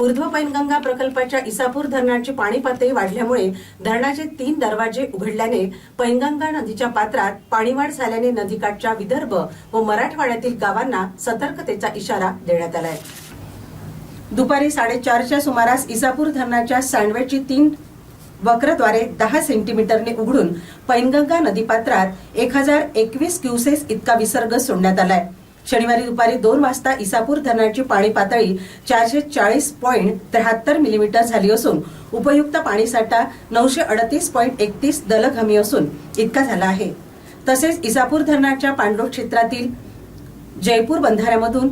ऊर्ध्व पैनगंगा प्रकल्पाच्या इसापूर धरणाची पाणी पातळी वाढल्यामुळे धरणाचे तीन दरवाजे उघडल्याने पैनगंगा नदीच्या पात्रात पाणीवाढ झाल्याने नदीकाठच्या विदर्भ व मराठवाड्यातील गावांना सतर्कतेचा इशारा देण्यात आलाय. दुपारी साडेचारच्या सुमारास इसापूर धरणाच्या सँडवेची तीन वक्रद्वारे दहा सेंटीमीटरने उघडून पैनगंगा नदीपात्रात एक हजार एकवीस क्युसेस इतका विसर्ग सोडण्यात आलाय. शनिवारी दुपारी दोन वाजता इसापूर धरणाची पाणी पातळी चारशे चाळीस पॉईंट त्र्याहत्तर मिलीमीटर झाली असून उपयुक्त पाणीसाठा नऊशे अडतीस पॉईंट एकतीस दलग हमी असून इतका झाला आहे. तसेच इसापूर धरणाच्या पांडुर क्षेत्रातील जयपूर बंधाऱ्यामधून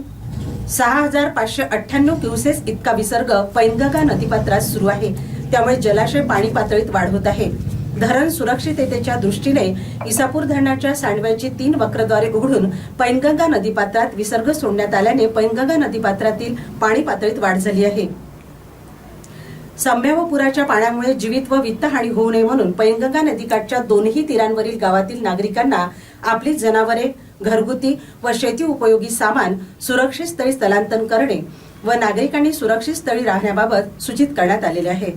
सहा हजार पाचशे अठ्ठ्याण्णव क्युसेस इतका विसर्ग पैनगंगा नदीपात्रात सुरू आहे. त्यामुळे जलाशय पाणी पातळीत वाढ होत आहे. धरण सुरक्षिततेच्या दृष्टीने इसापूर धरणाच्या सांडव्याची तीन वक्रद्वारे उघडून पैनगंगा नदीपात्रात विसर्ग सोडण्यात आल्याने पैनगंगा नदीपात्रातील पाणी पातळीत वाढ झाली आहे. संभाव्य पुराच्या पाण्यामुळे जीवित व वित्तहानी होऊ नये म्हणून पैनगंगा नदीकाठच्या दोन्ही तीरांवरील गावातील नागरिकांना आपली जनावरे घरगुती व शेती उपयोगी सामान सुरक्षित स्थळी स्थलांतर करणे व नागरिकांनी सुरक्षित स्थळी राहण्याबाबत सूचित करण्यात आलेले आहे.